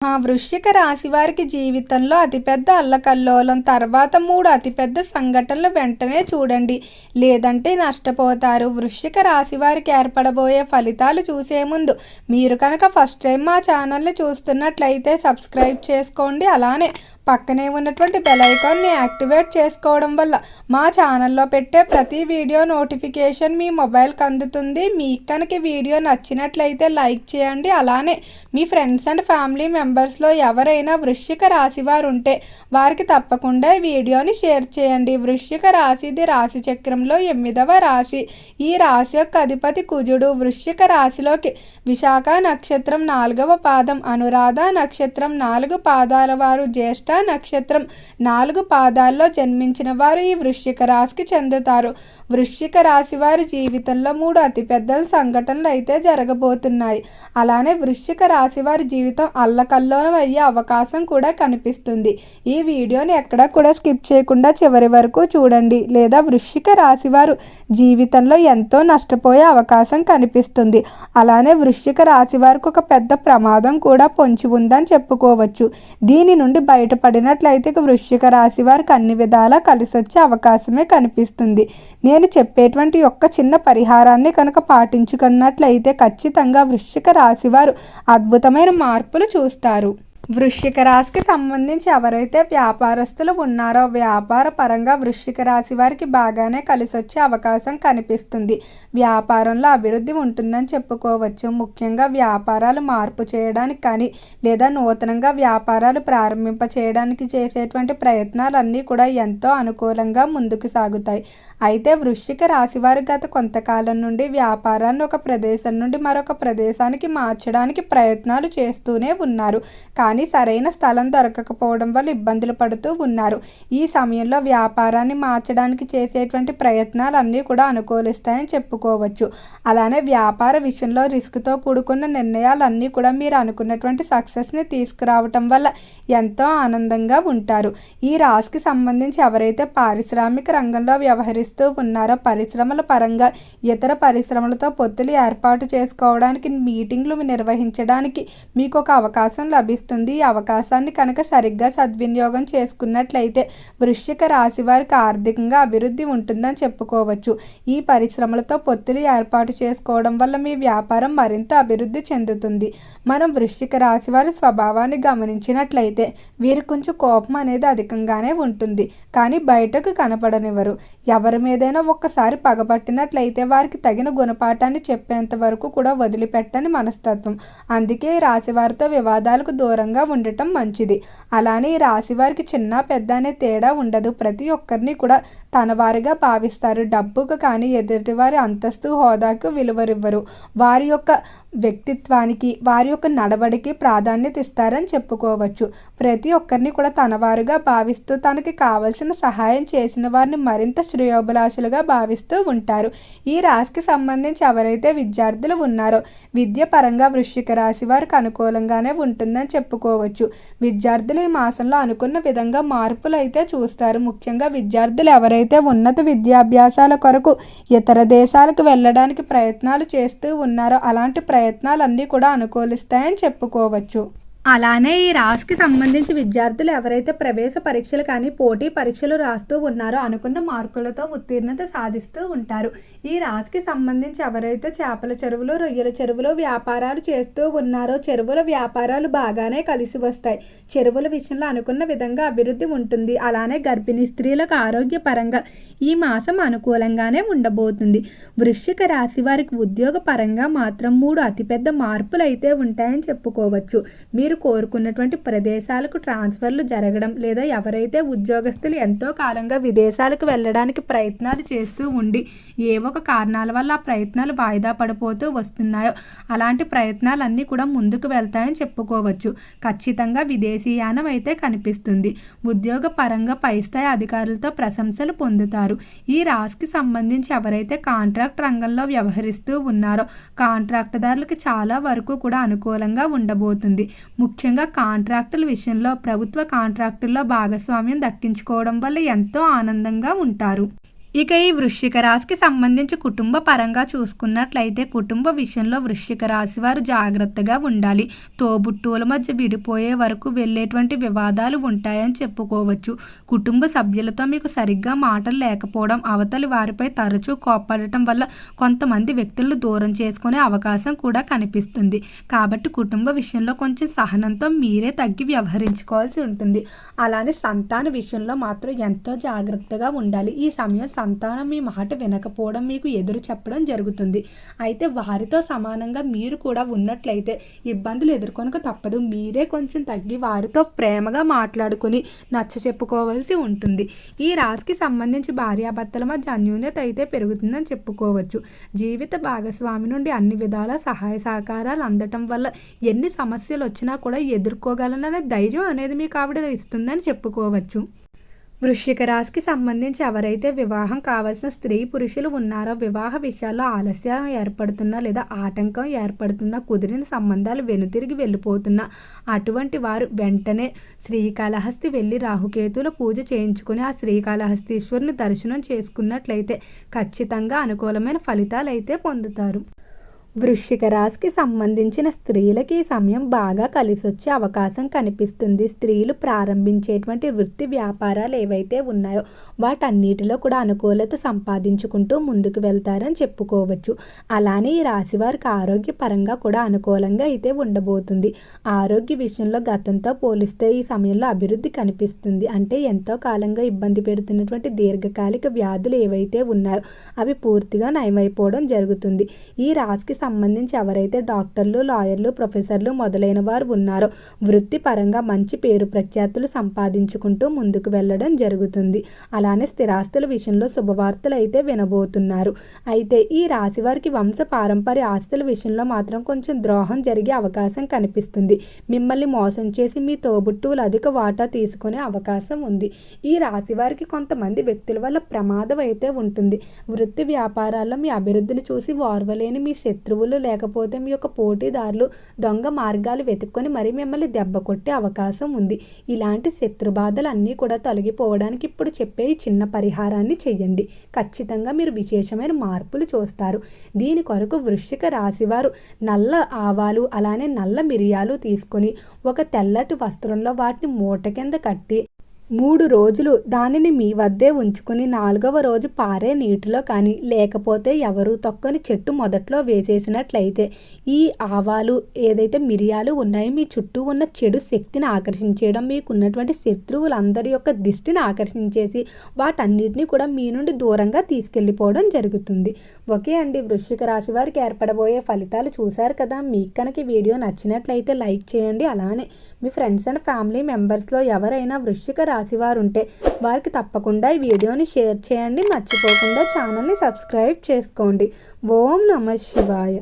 ఆ వృశ్చిక రాశి వారికి జీవితంలో అతిపెద్ద అల్లకల్లోలం తర్వాత మూడు అతిపెద్ద సంఘటనలు వెంటనే చూడండి. లేదంటే నష్టపోతారు. వృశ్చిక రాశి వారికి ఏర్పడబోయే ఫలితాలు చూసే ముందు మీరు కనుక ఫస్ట్ టైం మా ఛానల్ని చూస్తున్నట్లయితే సబ్స్క్రైబ్ చేసుకోండి. అలానే పక్కనే ఉన్నటువంటి బెల్ ఐకాన్ని యాక్టివేట్ చేసుకోవడం వల్ల మా ఛానల్లో పెట్టే ప్రతి వీడియో నోటిఫికేషన్ మీ మొబైల్కి అందుతుంది. మీకు కనుక వీడియో నచ్చినట్లయితే లైక్ చేయండి. అలానే మీ ఫ్రెండ్స్ అండ్ ఫ్యామిలీ మెంబర్స్లో ఎవరైనా వృశ్చిక రాశి వారు ఉంటే వారికి తప్పకుండా వీడియోని షేర్ చేయండి. వృశ్చిక రాశిది రాశి చక్రంలో ఎనిమిదవ రాశి. ఈ రాశి యొక్క అధిపతి కుజుడు వృశ్చిక రాశిలోకి విశాఖ నక్షత్రం నాలుగవ పాదం అనురాధ నక్షత్రం నాలుగు పాదాల వారు జ్యేష్ఠ నక్షత్రం. నాలుగు పాదాల్లో జన్మించిన వారు ఈ వృశ్చిక రాశికి చెందుతారు. వృశ్చిక రాశి వారి జీవితంలో మూడు అతిపెద్ద సంఘటనలు అయితే జరగబోతున్నాయి. అలానే వృశ్చిక రాశి వారి జీవితం అల్లకల్లోనం అయ్యే అవకాశం కూడా కనిపిస్తుంది. ఈ వీడియోని ఎక్కడా కూడా స్కిప్ చేయకుండా చివరి వరకు చూడండి. లేదా వృశ్చిక రాశి వారు జీవితంలో ఎంతో నష్టపోయే అవకాశం కనిపిస్తుంది. అలానే వృశ్చిక రాశి వారికి ఒక పెద్ద ప్రమాదం కూడా పొంచి ఉందని చెప్పుకోవచ్చు. దీని నుండి పడినట్లయితే వృశ్చిక రాశి వారికి అన్ని విధాలా కలిసొచ్చే అవకాశమే కనిపిస్తుంది. నేను చెప్పేటువంటి ఒక్క చిన్న పరిహారాన్ని కనుక పాటించుకున్నట్లయితే ఖచ్చితంగా వృశ్చిక రాశి వారు అద్భుతమైన మార్పులు చూస్తారు. వృశ్చిక రాశికి సంబంధించి ఎవరైతే వ్యాపారస్తులు ఉన్నారో వ్యాపార పరంగా వృశ్చిక రాశి వారికి బాగానే కలిసి వచ్చే అవకాశం కనిపిస్తుంది. వ్యాపారంలో అభివృద్ధి ఉంటుందని చెప్పుకోవచ్చు. ముఖ్యంగా వ్యాపారాలు మార్పు చేయడానికి కానీ లేదా నూతనంగా వ్యాపారాలు ప్రారంభింప చేయడానికి చేసేటువంటి ప్రయత్నాలన్నీ కూడా ఎంతో అనుకూలంగా ముందుకు సాగుతాయి. అయితే వృశ్చిక రాశి వారు గత కొంతకాలం నుండి వ్యాపారాన్ని ఒక ప్రదేశం నుండి మరొక ప్రదేశానికి మార్చడానికి ప్రయత్నాలు చేస్తూనే ఉన్నారు. కానీ సరైన స్థలం దొరకకపోవడం వల్ల ఇబ్బందులు పడుతూ ఉన్నారు. ఈ సమయంలో వ్యాపారాన్ని మార్చడానికి చేసేటువంటి ప్రయత్నాలు అన్నీ కూడా అనుకూలిస్తాయని చెప్పుకోవచ్చు. అలానే వ్యాపార విషయంలో రిస్క్తో కూడుకున్న నిర్ణయాలన్నీ కూడా మీరు అనుకున్నటువంటి సక్సెస్ని తీసుకురావటం వల్ల ఎంతో ఆనందంగా ఉంటారు. ఈ రాశికి సంబంధించి ఎవరైతే పారిశ్రామిక రంగంలో వ్యవహరిస్తూ ఉన్నారో పరిశ్రమల పరంగా ఇతర పరిశ్రమలతో పొత్తులు ఏర్పాటు చేసుకోవడానికి మీటింగ్లు నిర్వహించడానికి మీకు ఒక అవకాశం లభిస్తుంది. ఉంది. ఈ అవకాశాన్ని కనుక సరిగ్గా సద్వినియోగం చేసుకున్నట్లయితే వృశ్చిక రాశి వారికి ఆర్థికంగా అభివృద్ధి ఉంటుందని చెప్పుకోవచ్చు. ఈ పరిశ్రమలతో పొత్తులు ఏర్పాటు చేసుకోవడం వల్ల మీ వ్యాపారం మరింత అభివృద్ధి చెందుతుంది. మనం వృశ్చిక రాశి వారి స్వభావాన్ని గమనించినట్లయితే వీరు కొంచెం కోపం అనేది అధికంగానే ఉంటుంది. కానీ బయటకు కనపడనివ్వరు. ఎవరి మీదైనా ఒక్కసారి పగబట్టినట్లయితే వారికి తగిన గుణపాఠాన్ని చెప్పేంత వరకు కూడా వదిలిపెట్టని మనస్తత్వం. అందుకే రాశి వారితో వివాదాలకు దూరంగా దూరంగా ఉండటం మంచిది. అలానే ఈ రాశి వారికి చిన్న పెద్ద అనే తేడా ఉండదు. ప్రతి ఒక్కరిని కూడా తన వారిగా భావిస్తారు. డబ్బుకు కానీ ఎదుటివారి అంతస్తు హోదాకు విలువరివ్వరు. వారి యొక్క వ్యక్తిత్వానికి వారి యొక్క నడవడికి ప్రాధాన్యత ఇస్తారని చెప్పుకోవచ్చు. ప్రతి ఒక్కరిని కూడా తనవారుగా భావిస్తూ తనకి కావలసిన సహాయం చేసిన వారిని మరింత శ్రేయోభిలాషులుగా భావిస్తూ ఉంటారు. ఈ రాశికి సంబంధించి ఎవరైతే విద్యార్థులు ఉన్నారో విద్య పరంగా వృశ్చిక రాశి వారికి అనుకూలంగానే ఉంటుందని చెప్పుకోవచ్చు విద్యార్థులు ఈ మాసంలో అనుకున్న విధంగా మార్పులు అయితే చూస్తారు. ముఖ్యంగా విద్యార్థులు ఎవరైతే ఉన్నత విద్యాభ్యాసాల కొరకు ఇతర దేశాలకు వెళ్ళడానికి ప్రయత్నాలు చేస్తూ ఉన్నారో అలాంటి ప్రయత్నాలన్నీ కూడా అనుకూలిస్తాయని చెప్పుకోవచ్చు. అలానే ఈ రాశికి సంబంధించి విద్యార్థులు ఎవరైతే ప్రవేశ పరీక్షలు కానీ పోటీ పరీక్షలు రాస్తూ ఉన్నారో అనుకున్న మార్కులతో ఉత్తీర్ణత సాధిస్తూ ఉంటారు. ఈ రాశికి సంబంధించి ఎవరైతే చేపల చెరువులు రొయ్యల చెరువులు వ్యాపారాలు చేస్తూ ఉన్నారో చెరువుల వ్యాపారాలు బాగానే కలిసి వస్తాయి. చెరువుల విషయంలో అనుకున్న విధంగా అభివృద్ధి ఉంటుంది. అలానే గర్భిణీ స్త్రీలకు ఆరోగ్యపరంగా ఈ మాసం అనుకూలంగానే ఉండబోతుంది. వృశ్చిక రాశి వారికి ఉద్యోగ పరంగా మాత్రం మూడు అతిపెద్ద మార్పులు అయితే ఉంటాయని చెప్పుకోవచ్చు. మీరు కోరుకున్నటువంటి ప్రదేశాలకు ట్రాన్స్ఫర్లు జరగడం లేదా ఎవరైతే ఉద్యోగస్తులు ఎంతో కాలంగా విదేశాలకు వెళ్ళడానికి ప్రయత్నాలు చేస్తూ ఉండి ఏ ఒక కారణాల వల్ల ఆ ప్రయత్నాలు వాయిదా పడిపోతూ వస్తున్నాయో అలాంటి ప్రయత్నాలన్నీ కూడా ముందుకు వెళ్తాయని చెప్పుకోవచ్చు. ఖచ్చితంగా విదేశీయానం అయితే కనిపిస్తుంది. ఉద్యోగ పరంగా పై స్థాయి అధికారులతో ప్రశంసలు పొందుతారు. ఈ రాశికి సంబంధించి ఎవరైతే కాంట్రాక్ట్ రంగంలో వ్యవహరిస్తూ ఉన్నారో కాంట్రాక్టుదారులకు చాలా వరకు కూడా అనుకూలంగా ఉండబోతుంది. ముఖ్యంగా కాంట్రాక్టుల విషయంలో ప్రభుత్వ కాంట్రాక్టుల్లో భాగస్వామ్యం దక్కించుకోవడం వల్ల ఎంతో ఆనందంగా ఉంటారు. ఇక ఈ వృశ్చిక రాశికి సంబంధించి కుటుంబ పరంగా చూసుకున్నట్లయితే కుటుంబ విషయంలో వృశ్చిక రాశి వారు జాగ్రత్తగా ఉండాలి. తోబుట్టువుల మధ్య విడిపోయే వరకు వెళ్ళేటువంటి వివాదాలు ఉంటాయని చెప్పుకోవచ్చు. కుటుంబ సభ్యులతో మీకు సరిగ్గా మాటలు లేకపోవడం అవతలి వారిపై తరచూ కోప్పడటం వల్ల కొంతమంది వ్యక్తులను దూరం చేసుకునే అవకాశం కూడా కనిపిస్తుంది. కాబట్టి కుటుంబ విషయంలో కొంచెం సహనంతో మీరే తగ్గి వ్యవహరించుకోవాల్సి ఉంటుంది. అలానే సంతాన విషయంలో మాత్రం ఎంతో జాగ్రత్తగా ఉండాలి. ఈ సమయం సంతానం మీ మాట వినకపోవడం మీకు ఎదురు చెప్పడం జరుగుతుంది. అయితే వారితో సమానంగా మీరు కూడా ఉన్నట్లయితే ఇబ్బందులు ఎదుర్కొనక తప్పదు. మీరే కొంచెం తగ్గి వారితో ప్రేమగా మాట్లాడుకుని నచ్చ చెప్పుకోవాల్సి ఉంటుంది. ఈ రాశికి సంబంధించి భార్యాభర్తల మధ్య అన్యోన్యత అయితే పెరుగుతుందని చెప్పుకోవచ్చు. జీవిత భాగస్వామి నుండి అన్ని విధాల సహాయ సహకారాలు అందటం వల్ల ఎన్ని సమస్యలు వచ్చినా కూడా ఎదుర్కోగలననే ధైర్యం అనేది మీకు ఆవిడ ఇస్తుందని చెప్పుకోవచ్చు. వృశ్చిక రాశికి సంబంధించి ఎవరైతే వివాహం కావాల్సిన స్త్రీ పురుషులు ఉన్నారో వివాహ విషయాల్లో ఆలస్యం ఏర్పడుతున్నా లేదా ఆటంకం ఏర్పడుతున్నా కుదిరిన సంబంధాలు వెనుతిరిగి వెళ్ళిపోతున్నా అటువంటి వారు వెంటనే శ్రీకాళహస్తి వెళ్ళి రాహుకేతుల పూజ చేయించుకుని ఆ శ్రీకాళహస్తీశ్వరుని దర్శనం చేసుకున్నట్లయితే ఖచ్చితంగా అనుకూలమైన ఫలితాలు అయితే పొందుతారు. వృశ్చిక రాశికి సంబంధించిన స్త్రీలకి ఈ సమయం బాగా కలిసొచ్చే అవకాశం కనిపిస్తుంది. స్త్రీలు ప్రారంభించేటువంటి వృత్తి వ్యాపారాలు ఏవైతే ఉన్నాయో వాటన్నిటిలో కూడా అనుకూలత సంపాదించుకుంటూ ముందుకు వెళ్తారని చెప్పుకోవచ్చు. అలానే ఈ రాశి వారికి ఆరోగ్యపరంగా కూడా అనుకూలంగా అయితే ఉండబోతుంది. ఆరోగ్య విషయంలో గతంతో పోలిస్తే ఈ సమయంలో అభివృద్ధి కనిపిస్తుంది. అంటే ఎంతో కాలంగా ఇబ్బంది పెడుతున్నటువంటి దీర్ఘకాలిక వ్యాధులు ఏవైతే ఉన్నాయో అవి పూర్తిగా నయమైపోవడం జరుగుతుంది. ఈ రాశికి సంబంధించి ఎవరైతే డాక్టర్లు లాయర్లు ప్రొఫెసర్లు మొదలైన వారు ఉన్నారో వృత్తిపరంగా మంచి పేరు ప్రఖ్యాతులు సంపాదించుకుంటూ ముందుకు వెళ్ళడం జరుగుతుంది. అలానే స్థిరాస్తుల విషయంలో శుభవార్తలు అయితే వినబోతున్నారు. అయితే ఈ రాశి వారికి వంశ పారంపర్య ఆస్తుల విషయంలో మాత్రం కొంచెం ద్రోహం జరిగే అవకాశం కనిపిస్తుంది. మిమ్మల్ని మోసం చేసి మీ తోబుట్టువులు అధిక వాటా తీసుకునే అవకాశం ఉంది. ఈ రాశి వారికి కొంతమంది వ్యక్తుల వల్ల ప్రమాదం అయితే ఉంటుంది. వృత్తి వ్యాపారాల్లో మీ అభివృద్ధిని చూసి ఓర్వలేని మీ శత్రువు శత్రువులు లేకపోతే మీ యొక్క పోటీదారులు దొంగ మార్గాలు వెతుక్కొని మరి మిమ్మల్ని దెబ్బ కొట్టే అవకాశం ఉంది. ఇలాంటి శత్రుబాధలు అన్నీ కూడా తొలగిపోవడానికి ఇప్పుడు చెప్పే ఈ చిన్న పరిహారాన్ని చెయ్యండి. ఖచ్చితంగా మీరు విశేషమైన మార్పులు చూస్తారు. దీని కొరకు వృశ్చిక రాశివారు నల్ల ఆవాలు అలానే నల్ల మిరియాలు తీసుకొని ఒక తెల్లటి వస్త్రంలో వాటిని మూట కింద కట్టి మూడు రోజులు దానిని మీ వద్దే ఉంచుకుని నాలుగవ రోజు పారే నీటిలో కానీ లేకపోతే ఎవరు తొక్కని చెట్టు మొదట్లో వేసేసినట్లయితే ఈ ఆవాలు ఏదైతే మిరియాలు ఉన్నాయో మీ చుట్టూ ఉన్న చెడు శక్తిని ఆకర్షించేయడం మీకున్నటువంటి శత్రువులందరి యొక్క దిష్టిని ఆకర్షించేసి వాటన్నిటిని కూడా మీ నుండి దూరంగా తీసుకెళ్ళిపోవడం జరుగుతుంది. ఓకే అండి వృశ్చిక రాశి వారికి ఏర్పడబోయే ఫలితాలు చూశారు కదా. మీకు కనుక వీడియో నచ్చినట్లయితే లైక్ చేయండి. అలానే మీ ఫ్రెండ్స్ అండ్ ఫ్యామిలీ మెంబర్స్లో ఎవరైనా వృశ్చిక రాశి వారు ఉంటే వారికి తప్పకుండా ఈ వీడియోని షేర్ చేయండి. మర్చిపోకుండా ఛానల్ని సబ్స్క్రైబ్ చేసుకోండి. ఓం నమ శివాయ.